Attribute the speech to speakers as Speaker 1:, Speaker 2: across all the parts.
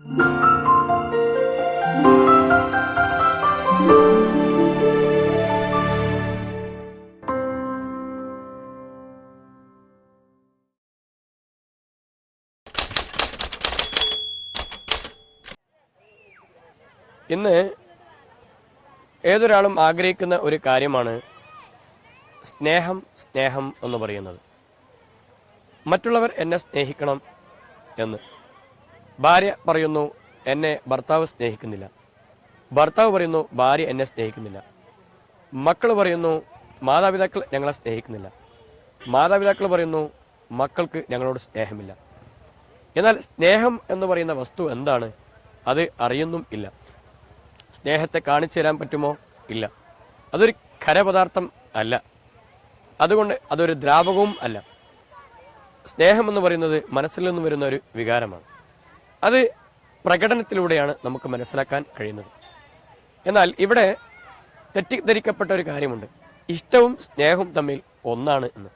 Speaker 1: ഇന്ന് ഏതൊരാളും ആഗ്രഹിക്കുന്ന ഒരു കാര്യമാണ് സ്നേഹം സ്നേഹം എന്ന് പറയുന്നത്. മറ്റുള്ളവർ എന്നെ സ്നേഹിക്കണം എന്ന്. ഭാര്യ പറയുന്നു എന്നെ ഭർത്താവ് സ്നേഹിക്കുന്നില്ല. ഭർത്താവ് പറയുന്നു ഭാര്യ എന്നെ സ്നേഹിക്കുന്നില്ല. മക്കൾ പറയുന്നു മാതാപിതാക്കൾ ഞങ്ങളെ സ്നേഹിക്കുന്നില്ല. മാതാപിതാക്കൾ പറയുന്നു മക്കൾക്ക് ഞങ്ങളോട് സ്നേഹമില്ല. എന്നാൽ സ്നേഹം എന്ന് പറയുന്ന വസ്തു എന്താണ്? അത് അറിയുന്നും ഇല്ല. സ്നേഹത്തെ കാണിച്ചു തരാൻ പറ്റുമോ? ഇല്ല. അതൊരു ഖരപദാർത്ഥം അല്ല. അതുകൊണ്ട് അതൊരു ദ്രാവകവും അല്ല. സ്നേഹം എന്ന് പറയുന്നത് മനസ്സിൽ നിന്ന് വരുന്ന ഒരു വികാരമാണ്. അത് പ്രകടനത്തിലൂടെയാണ് നമുക്ക് മനസ്സിലാക്കാൻ കഴിയുന്നത്. എന്നാൽ ഇവിടെ തെറ്റിദ്ധരിക്കപ്പെട്ട ഒരു കാര്യമുണ്ട്. ഇഷ്ടവും സ്നേഹവും തമ്മിൽ ഒന്നാണ് എന്ന്.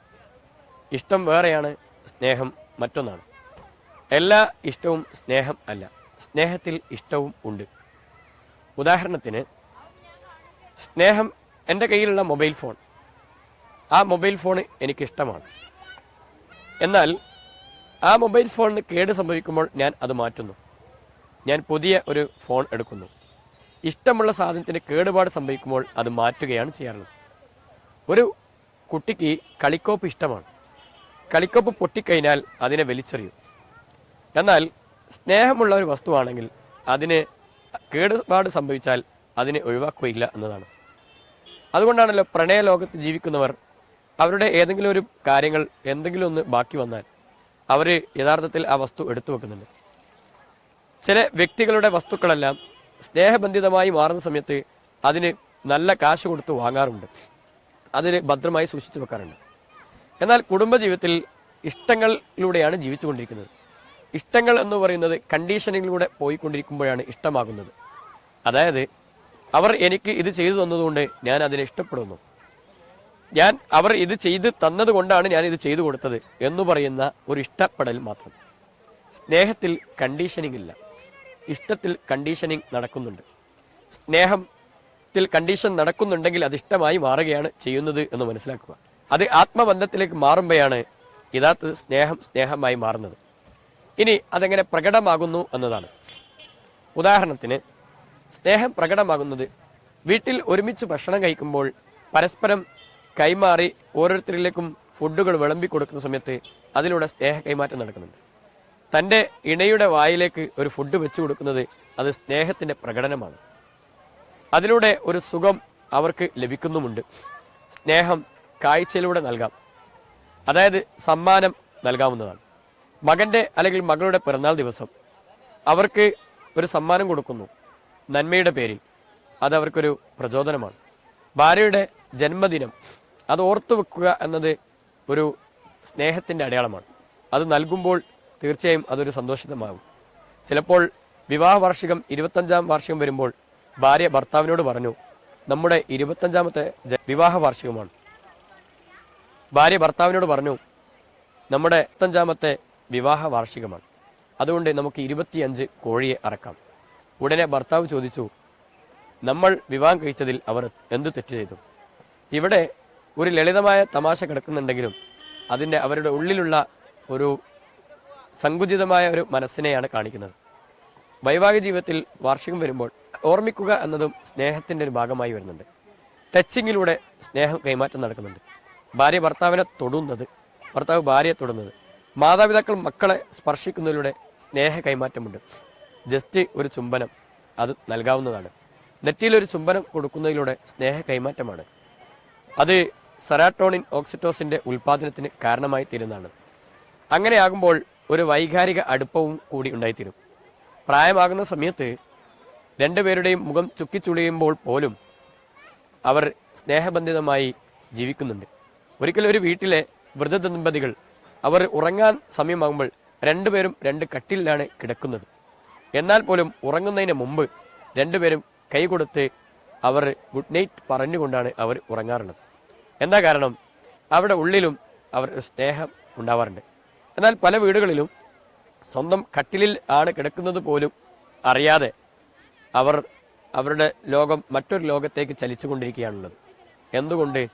Speaker 1: ഇഷ്ടം വേറെയാണ് സ്നേഹം മറ്റൊന്നാണ്. എല്ലാ ഇഷ്ടവും സ്നേഹം അല്ല സ്നേഹത്തിൽ ഇഷ്ടവും ഉണ്ട്. ഉദാഹരണത്തിന് സ്നേഹം എന്റെ കയ്യിലുള്ള മൊബൈൽ ഫോൺ. ആ മൊബൈൽ ഫോൺ എനിക്കിഷ്ടമാണ്. എന്നാൽ ആ മൊബൈൽ ഫോണിന് കേട് സംഭവിക്കുമ്പോൾ ഞാൻ അത് മാറ്റുന്നു. ഞാൻ പുതിയ ഒരു ഫോൺ എടുക്കുന്നു. ഇഷ്ടമുള്ള സാധനത്തിന് കേടുപാട് സംഭവിക്കുമ്പോൾ അത് മാറ്റുകയാണ് ചെയ്യാറുള്ളത്. ഒരു കുട്ടിക്ക് കളിക്കോപ്പ് ഇഷ്ടമാണ്. കളിക്കോപ്പ് പൊട്ടിക്കഴിഞ്ഞാൽ അതിനെ വലിച്ചെറിയും. എന്നാൽ സ്നേഹമുള്ള ഒരു വസ്തുവാണെങ്കിൽ അതിന് കേടുപാട് സംഭവിച്ചാൽ അതിനെ ഒഴിവാക്കുകയില്ല എന്നതാണ്. അതുകൊണ്ടാണല്ലോ പ്രണയ ലോകത്ത് ജീവിക്കുന്നവർ അവരുടെ ഏതെങ്കിലും ഒരു കാര്യങ്ങൾ എന്തെങ്കിലും ഒന്ന് ബാക്കി വന്നാൽ അവർ യഥാർത്ഥത്തിൽ ആ വസ്തു എടുത്തു വെക്കുന്നുണ്ട്. ചില വ്യക്തികളുടെ വസ്തുക്കളെല്ലാം സ്നേഹബന്ധിതമായി മാറുന്ന സമയത്ത് അതിന് നല്ല കാശ് കൊടുത്ത് വാങ്ങാറുണ്ട്. അതിന് ഭദ്രമായി സൂക്ഷിച്ചു വെക്കാറുണ്ട്. എന്നാൽ കുടുംബജീവിതത്തിൽ ഇഷ്ടങ്ങളിലൂടെയാണ് ജീവിച്ചുകൊണ്ടിരിക്കുന്നത്. ഇഷ്ടങ്ങൾ എന്ന് പറയുന്നത് കണ്ടീഷനിങ്ങിലൂടെ പോയിക്കൊണ്ടിരിക്കുമ്പോഴാണ് ഇഷ്ടമാകുന്നത്. അതായത് അവർ എനിക്ക് ഇത് ചെയ്തു തന്നതുകൊണ്ട് ഞാൻ അതിനെ ഇഷ്ടപ്പെടുന്നു. ഞാൻ അവർ ഇത് ചെയ്ത് തന്നതുകൊണ്ടാണ് ഞാൻ ഇത് ചെയ്തു കൊടുത്തത് എന്ന് പറയുന്ന ഒരു ഇഷ്ടപ്പെടൽ മാത്രം. സ്നേഹത്തിൽ കണ്ടീഷനിങ് ഇല്ല. ഇഷ്ടത്തിൽ കണ്ടീഷനിങ് നടക്കുന്നുണ്ട്. സ്നേഹത്തിൽ കണ്ടീഷൻ നടക്കുന്നുണ്ടെങ്കിൽ അത് ഇഷ്ടമായി മാറുകയാണ് ചെയ്യുന്നത് എന്ന് മനസ്സിലാക്കുക. അത് ആത്മബന്ധത്തിലേക്ക് മാറുമ്പോഴാണ് യഥാർത്ഥ സ്നേഹം സ്നേഹമായി മാറുന്നത്. ഇനി അതെങ്ങനെ പ്രകടമാകുന്നു എന്നതാണ്. ഉദാഹരണത്തിന് സ്നേഹം പ്രകടമാകുന്നത് വീട്ടിൽ ഒരുമിച്ച് ഭക്ഷണം കഴിക്കുമ്പോൾ പരസ്പരം കൈമാറി ഓരോരുത്തരിലേക്കും ഫുഡുകൾ വിളമ്പി കൊടുക്കുന്ന സമയത്ത് അതിലൂടെ സ്നേഹ കൈമാറ്റം നടക്കുന്നുണ്ട്. തന്റെ ഇണയുടെ വായിലേക്ക് ഒരു ഫുഡ് വെച്ചു കൊടുക്കുന്നത് അത് സ്നേഹത്തിന്റെ പ്രകടനമാണ്. അതിലൂടെ ഒരു സുഖം അവർക്ക് ലഭിക്കുന്നുമുണ്ട്. സ്നേഹം കാഴ്ചയിലൂടെ നൽകാം. അതായത് സമ്മാനം നൽകാവുന്നതാണ്. മകന്റെ അല്ലെങ്കിൽ മകളുടെ പിറന്നാൾ ദിവസം അവർക്ക് ഒരു സമ്മാനം കൊടുക്കുന്നു. നന്മയുടെ പേരിൽ. അതവർക്കൊരു പ്രചോദനമാണ്. ഭാര്യയുടെ ജന്മദിനം അത് ഓർത്തു വെക്കുക എന്നത് ഒരു സ്നേഹത്തിന്റെ അടയാളമാണ്. അത് നൽകുമ്പോൾ തീർച്ചയായും അതൊരു സന്തോഷിതമാകും. ചിലപ്പോൾ വിവാഹ വാർഷികം ഇരുപത്തഞ്ചാം വാർഷികം വരുമ്പോൾ ഭാര്യ ഭർത്താവിനോട് പറഞ്ഞു നമ്മുടെ ഇരുപത്തഞ്ചാമത്തെ വിവാഹ വാർഷികമാണ്. ഭാര്യ ഭർത്താവിനോട് പറഞ്ഞു നമ്മുടെ ഇരുപത്തഞ്ചാമത്തെ വിവാഹ വാർഷികമാണ്. അതുകൊണ്ട് നമുക്ക് ഇരുപത്തിയഞ്ച് കോഴിയെ അറക്കാം. ഉടനെ ഭർത്താവ് ചോദിച്ചു നമ്മൾ വിവാഹം കഴിച്ചതിൽ അവർ എന്ത് തെറ്റ് ചെയ്തു? ഇവിടെ ഒരു ലളിതമായ തമാശ കിടക്കുന്നുണ്ടെങ്കിലും അതിന്റെ അവരുടെ ഉള്ളിലുള്ള ഒരു സങ്കുചിതമായ ഒരു മനസ്സിനെയാണ് കാണിക്കുന്നത്. വൈവാഹിക ജീവിതത്തിൽ വാർഷികം വരുമ്പോൾ ഓർമ്മിക്കുക എന്നതും സ്നേഹത്തിന്റെ ഒരു ഭാഗമായി വരുന്നുണ്ട്. ടച്ചിങ്ങിലൂടെ സ്നേഹം കൈമാറ്റം നടക്കുന്നുണ്ട്. ഭാര്യ ഭർത്താവിനെ തൊടുന്നത് ഭർത്താവ് ഭാര്യയെ തൊടുന്നത് മാതാപിതാക്കൾ മക്കളെ സ്പർശിക്കുന്നതിലൂടെ സ്നേഹ കൈമാറ്റമുണ്ട്. ജസ്റ്റ് ഒരു ചുംബനം അത് നൽകാവുന്നതാണ്. നെറ്റിയിലൊരു ചുംബനം കൊടുക്കുന്നതിലൂടെ സ്നേഹ കൈമാറ്റമാണ്. അത് സെറാട്ടോണിൻ ഓക്സിറ്റോസിന്റെ ഉൽപ്പാദനത്തിന് കാരണമായി തീരുന്നതാണ്. അങ്ങനെയാകുമ്പോൾ ഒരു വൈകാരിക അടുപ്പവും കൂടി ഉണ്ടായിത്തീരും. പ്രായമാകുന്ന സമയത്ത് രണ്ടുപേരുടെയും മുഖം ചുക്കിച്ചുളിയുമ്പോൾ പോലും അവർ സ്നേഹബന്ധിതമായി ജീവിക്കുന്നുണ്ട്. ഒരിക്കലും ഒരു വീട്ടിലെ വൃദ്ധ ദമ്പതികൾ അവർ ഉറങ്ങാൻ സമയമാകുമ്പോൾ രണ്ടുപേരും രണ്ട് കട്ടിലാണ് കിടക്കുന്നത്. എന്നാൽ പോലും ഉറങ്ങുന്നതിന് മുമ്പ് രണ്ടുപേരും കൈ കൊടുത്ത് അവർ ഗുഡ് നൈറ്റ് പറഞ്ഞുകൊണ്ടാണ് അവർ ഉറങ്ങാറുള്ളത്. എന്താ കാരണം? അവിടെ ഉള്ളിലും അവർ സ്നേഹം ഉണ്ടാവാറുണ്ട്. എന്നാൽ പല വീടുകളിലും സ്വന്തം കട്ടിലിൽ ആണ് കിടക്കുന്നത് പോലും അറിയാതെ അവർ അവരുടെ ലോകം മറ്റൊരു ലോകത്തേക്ക് ചലിച്ചുകൊണ്ടിരിക്കുകയാണുള്ളത്. എന്തുകൊണ്ട്?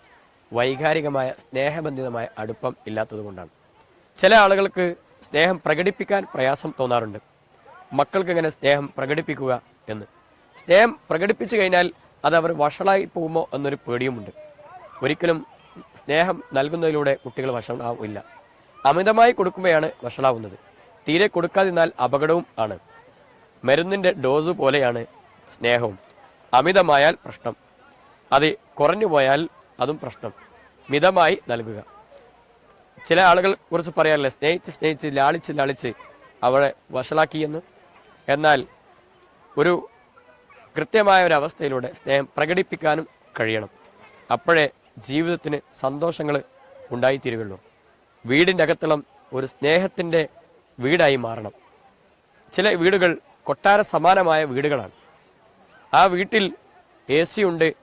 Speaker 1: വൈകാരികമായ സ്നേഹബന്ധിതമായ അടുപ്പം ഇല്ലാത്തതുകൊണ്ടാണ് ചില ആളുകൾക്ക് സ്നേഹം പ്രകടിപ്പിക്കാൻ പ്രയാസം തോന്നാറുണ്ട്. മക്കൾക്ക് എങ്ങനെ സ്നേഹം പ്രകടിപ്പിക്കുക എന്ന്. സ്നേഹം പ്രകടിപ്പിച്ചു കഴിഞ്ഞാൽ അത് അവർ വഷളായി പോകുമോ എന്നൊരു പേടിയുമുണ്ട്. ഒരിക്കലും സ്നേഹം നൽകുന്നതിലൂടെ കുട്ടികൾ വഷളാവില്ല. അമിതമായി കൊടുക്കുമ്പോഴാണ് വഷളാവുന്നത്. തീരെ കൊടുക്കാതിരുന്നാൽ അപകടവും ആണ്. മരുന്നിന്റെ ഡോസ് പോലെയാണ് സ്നേഹവും. അമിതമായാൽ പ്രശ്നം. അത് കുറഞ്ഞു പോയാൽ അതും പ്രശ്നം. മിതമായി നൽകുക. ചില ആളുകൾ കുറിച്ച് പറയാറില്ല സ്നേഹിച്ച് സ്നേഹിച്ച് ലാളിച്ച് ലാളിച്ച് അവളെ വഷളാക്കിയെന്ന്? എന്നാൽ ഒരു കൃത്യമായ ഒരു അവസ്ഥയിലൂടെ സ്നേഹം പ്രകടിപ്പിക്കാനും കഴിയണം. അപ്പോഴേ ജീവിതത്തിന് സന്തോഷങ്ങൾ ഉണ്ടായിത്തീരുകയുള്ളൂ. വീടിന്റെ അകത്തളം ഒരു സ്നേഹത്തിന്റെ വീടായി മാറണം. ചില വീടുകൾ കൊട്ടാര സമാനമായ വീടുകളാണ്. ആ വീട്ടിൽ എ സി ഉണ്ട്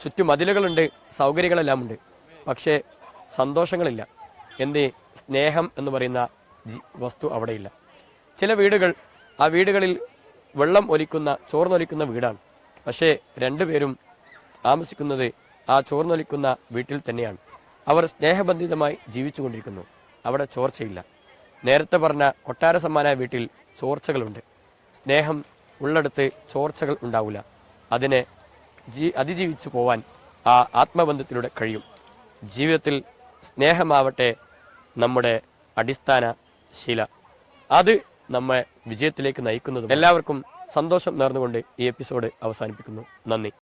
Speaker 1: ചുറ്റുമതിലുകളുണ്ട് സൗകര്യങ്ങളെല്ലാം ഉണ്ട് പക്ഷേ സന്തോഷങ്ങളില്ല. എന്ത് സ്നേഹം എന്ന് പറയുന്ന വസ്തു അവിടെയില്ല. ചില വീടുകൾ ആ വീടുകളിൽ വെള്ളം ഒലിക്കുന്ന ചോർന്നൊലിക്കുന്ന വീടാണ്. പക്ഷേ രണ്ടുപേരും താമസിക്കുന്നത് ആ ചോർന്നൊലിക്കുന്ന വീട്ടിൽ തന്നെയാണ്. അവർ സ്നേഹബന്ധിതമായി ജീവിച്ചുകൊണ്ടിരിക്കുന്നു. അവിടെ ചോർച്ചയില്ല. നേരത്തെ പറഞ്ഞ കൊട്ടാര സമ്മാനായ വീട്ടിൽ ചോർച്ചകളുണ്ട്. സ്നേഹം ഉള്ളടത്ത് ചോർച്ചകൾ ഉണ്ടാവില്ല അതിനെ ജീ അതിജീവിച്ചു പോവാൻ ആ ആത്മബന്ധത്തിലൂടെ കഴിയും. ജീവിതത്തിൽ സ്നേഹമാവട്ടെ നമ്മുടെ അടിസ്ഥാന ശീല. അത് നമ്മെ വിജയത്തിലേക്ക് നയിക്കുന്നതും എല്ലാവർക്കും സന്തോഷം നേർന്നുകൊണ്ട് ഈ എപ്പിസോഡ് അവസാനിപ്പിക്കുന്നു. നന്ദി.